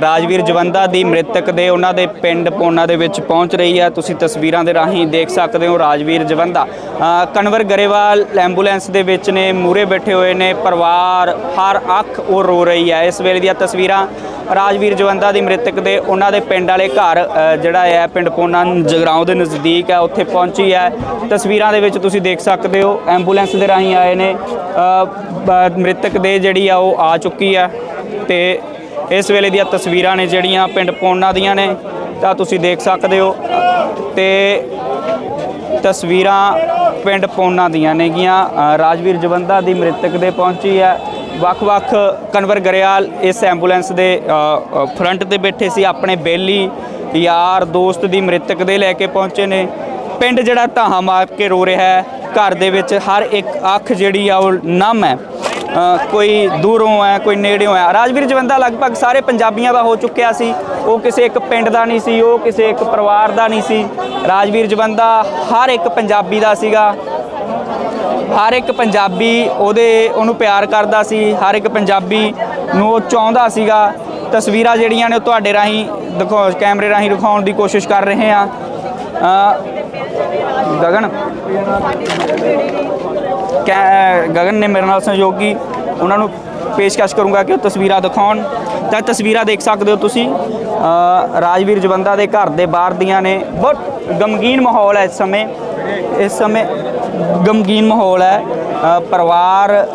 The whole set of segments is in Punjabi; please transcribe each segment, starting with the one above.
ਰਾਜਵੀਰ ਜਵੰਦਾ ਦੀ ਮ੍ਰਿਤਕ ਦੇ ਉਹਨਾਂ ਦੇ ਪਿੰਡ ਪੋਨਾ ਦੇ ਵਿੱਚ ਪਹੁੰਚ ਰਹੀ ਹੈ। ਤੁਸੀਂ ਤਸਵੀਰਾਂ ਦੇ ਰਾਹੀਂ ਦੇਖ ਸਕਦੇ ਹੋ ਰਾਜਵੀਰ ਜਵੰਦਾ। ਅ, ਕਨਵਰ ਗਰੇਵਾਲ ਐਂਬੂਲੈਂਸ ਦੇ ਵਿੱਚ ਨੇ ਮੂਰੇ ਬੈਠੇ ਹੋਏ ਨੇ ਪਰਿਵਾਰ ਹਰ ਅੱਖ ਉਹ ਰੋ ਰਹੀ ਹੈ। ਇਸ ਵੇਲੇ ਦੀਆਂ ਤਸਵੀਰਾਂ ਰਾਜਵੀਰ ਜਵੰਦਾ ਦੀ ਮ੍ਰਿਤਕ ਦੇ ਉਹਨਾਂ ਦੇ ਪਿੰਡ ਵਾਲੇ ਘਰ ਜਿਹੜਾ ਹੈ ਪਿੰਡ ਪੋਨਾ ਜਗਰਾਉਂ ਦੇ ਨਜ਼ਦੀਕ ਹੈ ਉੱਥੇ ਪਹੁੰਚੀ ਹੈ। ਤਸਵੀਰਾਂ ਦੇ ਵਿੱਚ ਤੁਸੀਂ ਦੇਖ ਸਕਦੇ ਹੋ ਐਂਬੂਲੈਂਸ ਦੇ ਰਾਹੀਂ ਆਏ ਨੇ। ਮ੍ਰਿਤਕ ਦੇ ਜਿਹੜੀ ਆ ਉਹ ਆ ਚੁੱਕੀ ਹੈ ਤੇ ਇਸ ਵੇਲੇ ਦੀਆਂ ਤਸਵੀਰਾਂ ਨੇ ਜਿਹੜੀਆਂ ਪਿੰਡ ਪੋਨਾ ਦੀਆਂ ਨੇ, ਤਾਂ ਤੁਸੀਂ ਦੇਖ ਸਕਦੇ ਹੋ। ਤੇ ਤਸਵੀਰਾਂ ਪਿੰਡ ਪੋਨਾ ਦੀਆਂ ਨੇਗੀਆਂ। ਰਾਜਵੀਰ ਜਵੰਦਾ ਦੀ ਮ੍ਰਿਤਕ ਦੇ ਪਹੁੰਚੀ ਹੈ। ਵੱਖ-ਵੱਖ ਕਨਵਰ ਗਰੇਵਾਲ ਇਸ ਐਂਬੂਲੈਂਸ ਦੇ ਫਰੰਟ ਤੇ ਬੈਠੇ ਸੀ। ਆਪਣੇ ਬੇਲੀ, ਯਾਰ, ਦੋਸਤ ਦੀ ਮ੍ਰਿਤਕ ਦੇ ਲੈ ਕੇ ਪਹੁੰਚੇ ਨੇ। ਪਿੰਡ ਜਿਹੜਾ ਧਾਹਾਂ ਮਾਰ ਕੇ ਰੋ ਰਿਹਾ ਹੈ। ਘਰ ਦੇ ਵਿੱਚ ਹਰ ਇੱਕ ਅੱਖ ਜਿਹੜੀ ਆ, ਉਹ ਨਮ ਹੈ। ਕੋਈ ਦੂਰੋਂ ਹੈ, ਕੋਈ ਨੇੜਿਓਂ ਹੈ। ਰਾਜਵੀਰ ਜਵੰਦਾ ਲਗਭਗ ਸਾਰੇ ਪੰਜਾਬੀਆਂ ਦਾ ਹੋ ਚੁੱਕਿਆ ਸੀ। ਉਹ ਕਿਸੇ ਇੱਕ ਪਿੰਡ ਦਾ ਨਹੀਂ ਸੀ, ਉਹ ਕਿਸੇ ਇੱਕ ਪਰਿਵਾਰ ਦਾ ਨਹੀਂ ਸੀ। ਰਾਜਵੀਰ ਜਵੰਦਾ ਹਰ ਇੱਕ ਪੰਜਾਬੀ ਦਾ ਸੀਗਾ। ਹਰ ਇੱਕ ਪੰਜਾਬੀ ਉਹਦੇ, ਉਹਨੂੰ ਪਿਆਰ ਕਰਦਾ ਸੀ। ਹਰ ਇੱਕ ਪੰਜਾਬੀ ਨੂੰ ਉਹ ਚਾਹੁੰਦਾ ਸੀਗਾ। ਤਸਵੀਰਾਂ ਜਿਹੜੀਆਂ ਨੇ ਉਹ ਤੁਹਾਡੇ ਰਾਹੀਂ ਦਿਖਾ, ਕੈਮਰੇ ਰਾਹੀਂ ਦਿਖਾਉਣ ਦੀ ਕੋਸ਼ਿਸ਼ ਕਰ ਰਹੇ ਆ ਗਗਨ। ਗਗਨ ਨੇ ਮੇਰੇ ਨਾਲ ਸਹਿਯੋਗੀ ਉਹਨਾਂ ਨੂੰ ਪੇਸ਼ਕਸ਼ ਕਰੂੰਗਾ ਕਿ ਉਹ ਤਸਵੀਰਾਂ ਦਿਖਾਉਣ। ਤਾਂ ਤਸਵੀਰਾਂ ਦੇਖ ਸਕਦੇ ਹੋ ਤੁਸੀਂ ਰਾਜਵੀਰ ਜਵੰਦਾ ਦੇ ਘਰ ਦੇ ਬਾਹਰ ਦੀਆਂ ਨੇ। ਬਹੁਤ ਗਮਗੀਨ ਮਾਹੌਲ ਹੈ ਇਸ ਸਮੇਂ। ਇਸ ਸਮੇਂ ਗਮਗੀਨ ਮਾਹੌਲ ਹੈ। ਪਰਿਵਾਰ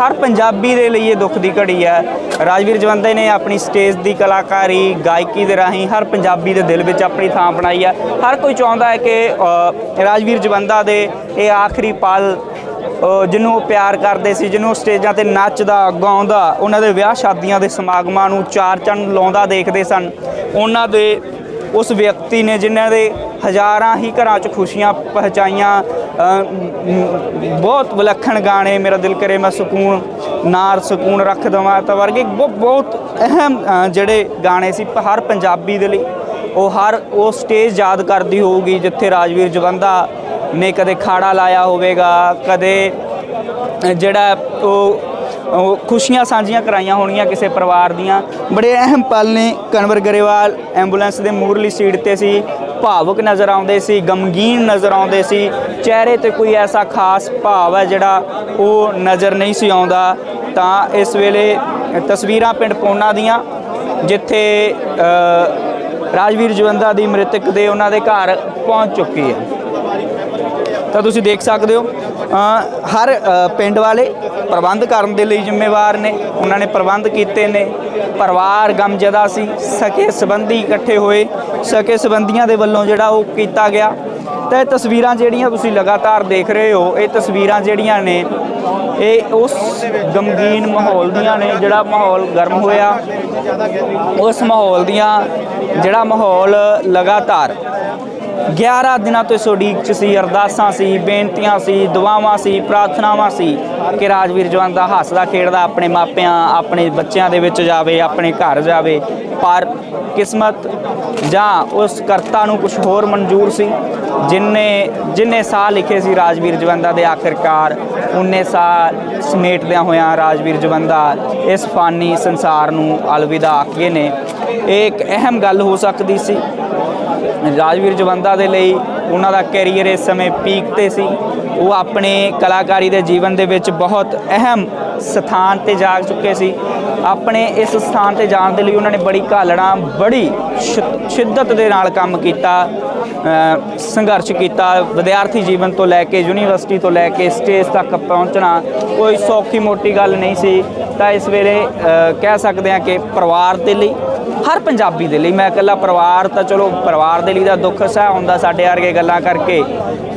ਹਰ ਪੰਜਾਬੀ ਦੇ ਲਈ ਇਹ ਦੁੱਖ ਦੀ ਘੜੀ ਹੈ। ਰਾਜਵੀਰ ਜਵੰਦੇ ਨੇ ਆਪਣੀ ਸਟੇਜ ਦੀ ਕਲਾਕਾਰੀ, ਗਾਇਕੀ ਦੇ ਰਾਹੀਂ ਹਰ ਪੰਜਾਬੀ ਦੇ ਦਿਲ ਵਿੱਚ ਆਪਣੀ ਥਾਂ ਬਣਾਈ ਹੈ। ਹਰ ਕੋਈ ਚਾਹੁੰਦਾ ਹੈ ਕਿ ਰਾਜਵੀਰ ਜਵੰਦਾ ਦੇ ਇਹ ਆਖਰੀ ਪਲ ਜਿਹਨੂੰ ਉਹ ਪਿਆਰ ਕਰਦੇ ਸੀ, ਜਿਹਨੂੰ ਸਟੇਜਾਂ ਤੇ ਨੱਚਦਾ, ਗਾਉਂਦਾ, ਉਹਨਾਂ ਦੇ ਵਿਆਹ ਸ਼ਾਦੀਆਂ ਦੇ ਸਮਾਗਮਾਂ ਨੂੰ ਚਾਰ ਚੰਨ ਲਾਉਂਦਾ ਦੇਖਦੇ ਸਨ। ਉਹਨਾਂ ਦੇ ਉਸ ਵਿਅਕਤੀ ਨੇ ਜਿਨ੍ਹਾਂ ਦੇ ਹਜ਼ਾਰਾਂ ਹੀ ਘਰਾਂ 'ਚ ਖੁਸ਼ੀਆਂ ਪਹੁੰਚਾਈਆਂ ਬਹੁਤ ਵਿਲੱਖਣ ਗਾਣੇ ਮੇਰਾ ਦਿਲ ਕਰੇ, ਮੈਂ ਸਕੂਨ, ਨਾਰ ਸਕੂਨ ਰੱਖ ਦਵਾਂ ਤਾਂ ਵਰਗੇ ਬਹੁ- ਬਹੁਤ ਅਹਿਮ ਜਿਹੜੇ ਗਾਣੇ ਸੀ ਹਰ ਪੰਜਾਬੀ ਦੇ ਲਈ ਉਹ ਹਰ, ਉਹ ਸਟੇਜ ਯਾਦ ਕਰਦੀ ਹੋਊਗੀ, ਜਿੱਥੇ ਰਾਜਵੀਰ ਜਵੰਦਾ ਨੇ ਕਦੇ ਖਾੜਾ ਲਾਇਆ ਹੋਵੇਗਾ, ਕਦੇ ਜਿਹੜਾ ਉਹ ਖੁਸ਼ੀਆਂ ਸਾਂਝੀਆਂ ਕਰਾਈਆਂ ਹੋਣਗੀਆਂ ਕਿਸੇ ਪਰਿਵਾਰ ਦੀਆਂ। ਬੜੇ ਅਹਿਮ ਪਲ ਨੇ, ਕਨਵਰ ਗਰੇਵਾਲ ਐਂਬੂਲੈਂਸ ਦੇ ਮੂਰਲੀ ਸੀਟ ਤੇ ਸੀ। ਭਾਵੁਕ ਨਜ਼ਰ ਆਉਂਦੇ ਸੀ, ਗਮਗੀਨ ਨਜ਼ਰ ਆਉਂਦੇ ਸੀ। ਚਿਹਰੇ ਤੇ ਕੋਈ ਐਸਾ ਖਾਸ ਭਾਵ ਹੈ ਜਿਹੜਾ ਉਹ ਨਜ਼ਰ ਨਹੀਂ ਸੀ ਆਉਂਦਾ। ਤਾਂ ਇਸ ਵੇਲੇ ਤਸਵੀਰਾਂ ਪਿੰਡ ਪੋਨਾ ਦੀਆਂ, ਜਿੱਥੇ ਰਾਜਵੀਰ ਜਵੰਦਾ ਦੀ ਮ੍ਰਿਤਕ ਦੇ ਉਹਨਾਂ ਦੇ ਘਰ ਪਹੁੰਚ ਚੁੱਕੀ ਹੈ। ਤਾਂ ਤੁਸੀਂ ਦੇਖ ਸਕਦੇ ਹੋ ਹਰ ਪਿੰਡ ਵਾਲੇ ਪ੍ਰਬੰਧ ਕਰਨ ਦੇ ਲਈ ਜ਼ਿੰਮੇਵਾਰ ਨੇ। ਉਹਨਾਂ ਨੇ ਪ੍ਰਬੰਧ ਕੀਤੇ ਨੇ। ਪਰਿਵਾਰ ਗਮਜਦਾ ਸੀ। ਸਕੇ ਸੰਬੰਧੀ ਇਕੱਠੇ ਹੋਏ। ਸਕੇ ਸੰਬੰਧੀਆਂ ਦੇ ਵੱਲੋਂ ਜਿਹੜਾ ਉਹ ਕੀਤਾ ਗਿਆ। ਤਾਂ ਇਹ ਤਸਵੀਰਾਂ ਜਿਹੜੀਆਂ ਤੁਸੀਂ ਲਗਾਤਾਰ ਦੇਖ ਰਹੇ ਹੋ, ਇਹ ਤਸਵੀਰਾਂ ਜਿਹੜੀਆਂ ਨੇ, ਇਹ ਉਸ ਗਮਗੀਨ ਮਾਹੌਲ ਦੀਆਂ ਨੇ। ਜਿਹੜਾ ਮਾਹੌਲ ਗਰਮ ਹੋਇਆ, ਉਸ ਮਾਹੌਲ ਦੀਆਂ, ਜਿਹੜਾ ਮਾਹੌਲ ਲਗਾਤਾਰ 11 ਦਿਨਾਂ ਤੋਂ ਇਸ ਉਡੀਕ ਚ ਸੀ, ਅਰਦਾਸਾਂ ਸੀ, ਬੇਨਤੀਆਂ ਸੀ, ਦੁਆਵਾਂ ਸੀ, ਪ੍ਰਾਰਥਨਾਵਾਂ ਸੀ ਕਿ ਰਾਜਵੀਰ ਜਵੰਦਾ ਹੱਸਦਾ ਖੇਡਦਾ ਆਪਣੇ ਮਾਪਿਆਂ, ਆਪਣੇ ਬੱਚਿਆਂ ਦੇ ਵਿੱਚ ਜਾਵੇ, ਆਪਣੇ ਘਰ ਜਾਵੇ। ਪਰ ਕਿਸਮਤ ਜਾਂ ਉਸ ਕਰਤਾ ਨੂੰ ਕੁਝ ਹੋਰ ਮਨਜ਼ੂਰ ਸੀ ਜਿਨਨੇ ਜਿਨਨੇ ਸਾਹ ਲਿਖੇ ਸੀ ਰਾਜਵੀਰ ਜਵੰਦਾ ਦੇ ਆਖਿਰਕਾਰ ਉਹਨੇ ਸਾਹ ਸਮੇਟਦਿਆਂ ਹੋਇਆਂ ਰਾਜਵੀਰ ਜਵੰਦਾ ਇਸ ਫਾਨੀ ਸੰਸਾਰ ਨੂੰ ਅਲਵਿਦਾ ਆਖੀਏ ਨੇ। ਇਹ ਇੱਕ ਅਹਿਮ ਗੱਲ ਹੋ ਸਕਦੀ ਸੀ ਰਾਜਵੀਰ ਜਵੰਦਾ ਦੇ ਲਈ ਉਹਨਾਂ ਦਾ ਕੈਰੀਅਰ ਇਸ ਸਮੇਂ ਪੀਕ ਤੇ ਸੀ। ਉਹ ਆਪਣੇ ਕਲਾਕਾਰੀ ਦੇ ਜੀਵਨ ਦੇ ਵਿੱਚ ਬਹੁਤ ਅਹਿਮ ਸਥਾਨ ਤੇ ਜਾ ਚੁੱਕੇ ਸੀ। ਆਪਣੇ ਇਸ ਸਥਾਨ ਤੇ ਜਾਣ ਦੇ ਲਈ ਉਹਨਾਂ ਨੇ ਬੜੀ ਘਾਲਣਾ, ਬੜੀ ਸ਼ਿ- ਸ਼ਿੱਦਤ ਦੇ ਨਾਲ ਕੰਮ ਕੀਤਾ ਸੰਘਰਸ਼ ਕੀਤਾ, ਵਿਦਿਆਰਥੀ ਜੀਵਨ ਤੋਂ ਲੈ ਕੇ ਯੂਨੀਵਰਸਿਟੀ ਤੋਂ ਲੈ ਕੇ ਸਟੇਜ ਤੱਕ ਪਹੁੰਚਣਾ, ਕੋਈ ਸੌਖੀ ਮੋਟੀ ਗੱਲ ਨਹੀਂ ਸੀ। ਤਾਂ ਇਸ ਵੇਲੇ ਕਹਿ ਸਕਦੇ ਹਾਂ ਕਿ ਪਰਿਵਾਰ ਦੇ ਲਈ ਹਰ ਪੰਜਾਬੀ ਦੇ ਲਈ, ਮੈਂ ਇਕੱਲਾ ਪਰਿਵਾਰ ਤਾਂ ਚਲੋ ਪਰਿਵਾਰ ਦੇ ਲਈ ਦਾ ਦੁੱਖ ਸਹਿ ਹੁੰਦਾ ਸਾਡੇ ਵਰਗੇ ਗੱਲਾਂ ਕਰਕੇ,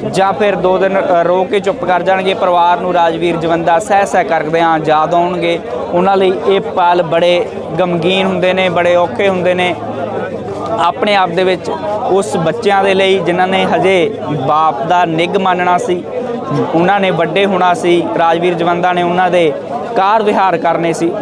ਜਾਂ ਫਿਰ ਦੋ ਦਿਨ ਰੋ ਕੇ ਚੁੱਪ ਕਰ ਜਾਣਗੇ, ਪਰਿਵਾਰ ਨੂੰ ਰਾਜਵੀਰ ਜਵੰਦਾ ਸਹਿ ਸਹਿ ਕਰਦਿਆਂ ਯਾਦ ਆਉਣਗੇ। ਉਹਨਾਂ ਲਈ ਇਹ ਪਲ ਬੜੇ ਗਮਗੀਨ ਹੁੰਦੇ ਨੇ, ਬੜੇ ਔਖੇ ਹੁੰਦੇ ਨੇ। ਆਪਣੇ ਆਪ ਦੇ ਵਿੱਚ ਉਸ ਬੱਚਿਆਂ ਦੇ ਲਈ ਜਿਨ੍ਹਾਂ ਨੇ ਹਜੇ ਬਾਪ ਦਾ ਨਿੱਘ ਮੰਨਣਾ ਸੀ, ਉਹਨਾਂ ਨੇ ਵੱਡੇ ਹੋਣਾ ਸੀ, ਰਾਜਵੀਰ ਜਵੰਦਾ ਨੇ ਉਹਨਾਂ ਦੇ ਕਾਰ ਵਿਹਾਰ ਕਰਨੇ ਸੀ।